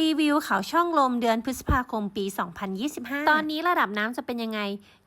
รีวิวเขาช่องลมเดือนพฤษภาคมปี 2025 ตอนนี้ระดับน้ำจะเป็นยังไง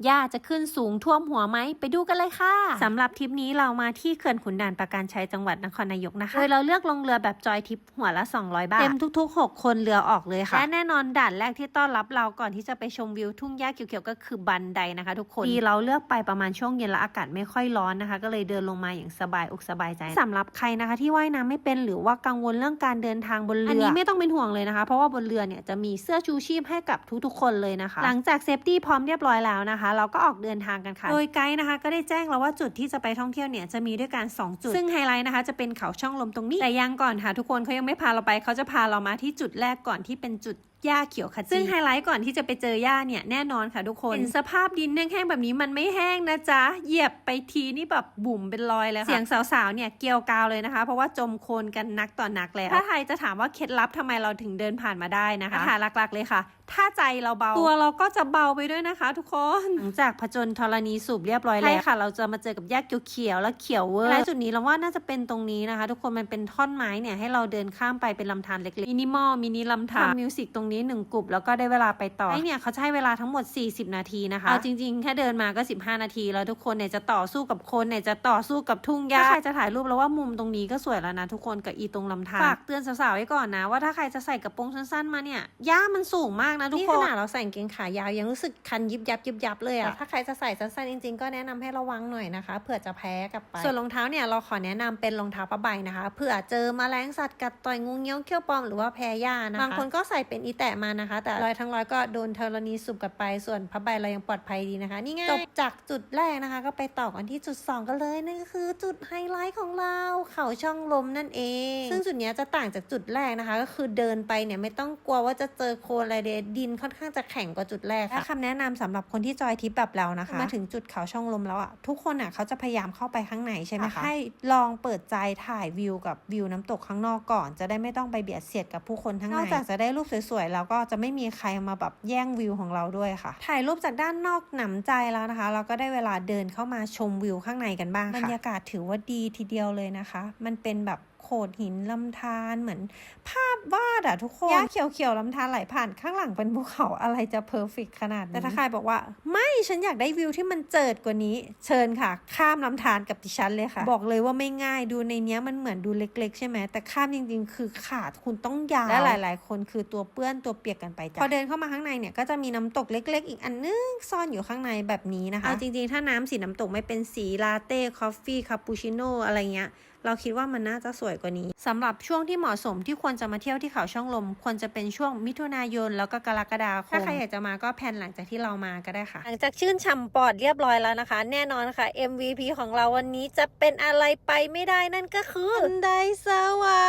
หญ้าจะขึ้นสูงท่วมหัวไหม ไปดูกันเลยค่ะ สำหรับทริปนี้เรามาที่เขื่อนขุนด่านประการชัยจังหวัดนครนายกนะคะ โดยเราเลือกลงเรือแบบจอยทริปหัวละ 200 บาท เต็มทุก ๆ 6 คนเรือออกเลยค่ะ และแน่นอนด่านแรกที่ต้อนรับเราก่อนที่จะไปชมวิวทุ่งหญ้าเขียวๆก็คือบันไดนะคะทุกคนดีเราเลือกไปประมาณช่วงเย็นและอากาศไม่ค่อยร้อนนะคะ ก็เลยเดินลงมาอย่างสบายอกสบายใจสำหรับใครนะคะที่ว่ายน้ำไม่เป็นหรือว่ากังวลเรื่องการเดินทางบนเรือ อันนี้ไม่ต้องเป็นห่วงเลยนะคะเพราะว่าบนเรือเนี่ยจะมีเสื้อชูชีพให้กับทุกๆ คนเลยนะคะ หลังจากเซฟตี้พร้อมเรียบร้อยแล้วนะคะ เราก็ออกเดินทางกันค่ะ โดยไกด์นะคะ ก็ได้แจ้งเราว่าจุดที่จะไปท่องเที่ยวเนี่ยจะมีด้วยกัน2จุด ซึ่งไฮไลท์นะคะจะเป็นเขาช่องลมตรงนี้ แต่ยังก่อนค่ะทุกคนเขายังไม่พาเราไปเขาจะพาเรามาที่จุดแรกก่อนที่เป็นจุด หญ้าเขียวขจีซึ่งไฮไลท์ก่อนที่จะไปเจอหญ้าเนี่ยแน่นอนค่ะทุกคนเห็นสภาพดินแห้งๆแบบนี้มันไม่แห้งนะจ๊ะ เหยียบไปทีนี่แบบบุ่มเป็นรอยเลยค่ะ เสียงสาวๆเนี่ยเกลียวกราวเลยนะคะ เพราะว่าจมโคลนกันนักต่อนักแล้ว ถ้าใครจะถามว่าเคล็ดลับทำไมเราถึงเดินผ่านมาได้นะคะค่ะหลักๆเลยค่ะ ถ้าใจเราเบา ตัวเราก็จะเบาไปด้วยนะคะ ทุกคนหลังจากผจญธรณีสูบเรียบร้อยแล้วค่ะ เราจะมาเจอกับหญ้าเขียวๆและเขียวเวอร์และจุดนี้เราว่าน่าจะเป็นตรงนี้นะคะ ทุกคนมันเป็นท่อนไม้เนี่ยให้เราเดินข้ามไปเป็นลำธารเล็กๆมินิมอลมินิลำธารมิวสิกตรงนี้หนึ่งกลุ่มแล้วก็ได้เวลาไปต่อไอเนี่ยเขาจะให้เวลาทั้งหมด 40 นาทีนะคะเอาจริงๆแค่เดินมาก็ 15 นาที แล้วทุกคนเนี่ยจะต่อสู้กับคนเนี่ยจะต่อสู้กับทุ่งหญ้าถ้าใครจะถ่ายรูปแล้วว่ามุมตรงนี้ก็สวยแล้วนะทุกคนกับอีตรงลำธารฝากเตือนสาวๆไว้ก่อนนะว่าถ้าใครจะใส่กระโปรงสั้นๆมาเนี่ยหญ้ามันสูงมากนะทุกคนขนาดเราใส่กางเกงขายาวยังรู้สึกคันยิบยับยิบยับเลยอะถ้าใครจะใส่สั้นๆจริงๆก็แนะนำให้ระวังหน่อยนะคะเผื่อจะแพ้กลับไป ส่วนรองเท้าเนี่ยเราขอแนะนำเป็นรองเท้าผ้าใบนะคะเผื่อเจอแมลงสัตว์กัดต่อยงูเงี้ยวเขี้ยวปลอมหรือว่าแพ้หญ้านะคะบางคนก็ใส่เป็นอีแตะมานะคะ แต่รอยทั้งร้อยก็โดนธรณีสูบกันไปส่วนผ้าใบเรายังปลอดภัยดีนะคะ นี่ไงจบจากจุดแรกนะคะ ก็ไปต่อกันที่จุด 2 กันเลยนั่นก็คือจุดไฮไลท์ของเราเขาช่องลมนั่นเอง ซึ่งจุดเนี้ยจะต่างจากจุดแรกนะคะ ก็คือเดินไปเนี่ยไม่ต้องกลัวว่าจะเจอโคลนอะไรเดดินค่อนข้างจะแข็งกว่าจุดแรกค่ะและคำแนะนำสำหรับคนที่จอยทริปแบบเรานะคะมาถึงจุดเขาช่องลมแล้วอะทุกคนอะเขาจะพยายามเข้าไปข้างในใช่ไหมคะให้ลองเปิดใจถ่ายวิวกับวิวน้ำตกข้างนอกก่อน จะได้ไม่ต้องไปเบียดเสียดกับผู้คนทั้างในนอกจากจะได้รูปสวยๆแล้วก็จะไม่มีใครมาแบบแย่งวิวของเราด้วยค่ะ ถ่ายรูปจากด้านนอกหนำใจแล้วนะคะ เราก็ได้เวลาเดินเข้ามาชมวิวข้างในกันบ้างค่ะบรรยากาศถือว่าดีทีเดียวเลยนะคะ มันเป็นแบบโขดหินลำธารเหมือนภาพ วาดอะทุกคนหญ้าเขียวๆลำธารไหลผ่านข้างหลังเป็นภูเขาอะไรจะเพอร์เฟกขนาดนี้แต่ถ้าใครบอกว่า ไม่ฉันอยากได้วิวที่มันเจิดกว่านี้ เชิญค่ะ ข้ามลำธารกับดิฉันเลยค่ะ บอกเลยว่าไม่ง่ายดูในเนี้ยมันเหมือนดูเล็ก ๆ ใช่ไหมแต่ข้ามจริง ๆ คือขาดคุณต้องยาวและหลาย ๆ คนคือตัวเปื้อนตัวเปียกกันไปจ้ะพอเดินเข้ามาข้างในเนี่ยก็จะมีน้ำตกเล็ก ๆ อีกอันนึงซ่อนอยู่ข้างในแบบนี้นะคะเอาจริง ๆ ถ้าน้ำสีน้ำตกไม่เป็นสีลาเต้คอฟฟี่คาปูชิโน่อะไรเงี้ยเราคิดว่ามันน่าจะสวยกว่านี้สำหรับช่วงที่เหมาะสมที่ควรจะมาเที่ยวที่เขาช่องลม ควรจะเป็นช่วงมิถุนายนแล้วก็กรกฎาคมถ้าใครอยากจะมาก็แพลนหลังจากที่เรามาก็ได้ค่ะ หลังจากชื่นฉ่ำปอดเรียบร้อยแล้วนะคะ แน่นอนค่ะ MVP ของเราวันนี้จะเป็นอะไรไปไม่ได้นั่นก็คือบันไดสวรรค์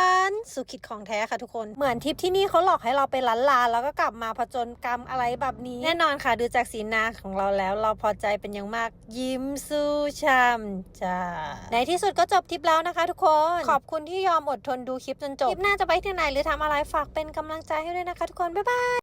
สุขิตของแท้ค่ะทุกคน เหมือนทริปที่นี่เขาหลอกให้เราไปล้านลาแล้วก็กลับมาผจญกรรมอะไรแบบนี้ แน่นอนค่ะดูจากสีหน้าของเราแล้ว เราพอใจเป็นอย่างมาก ยิ้มสู้ช่ำจ้าในที่สุดก็จบทริปแล้วนะคะ ทุกคนขอบคุณที่ยอมอดทนดูคลิปจนจบคลิปหน้าจะไปที่ไหนหรือทำอะไรฝากเป็นกำลังใจให้ด้วยนะคะ ทุกคนบ๊ายบาย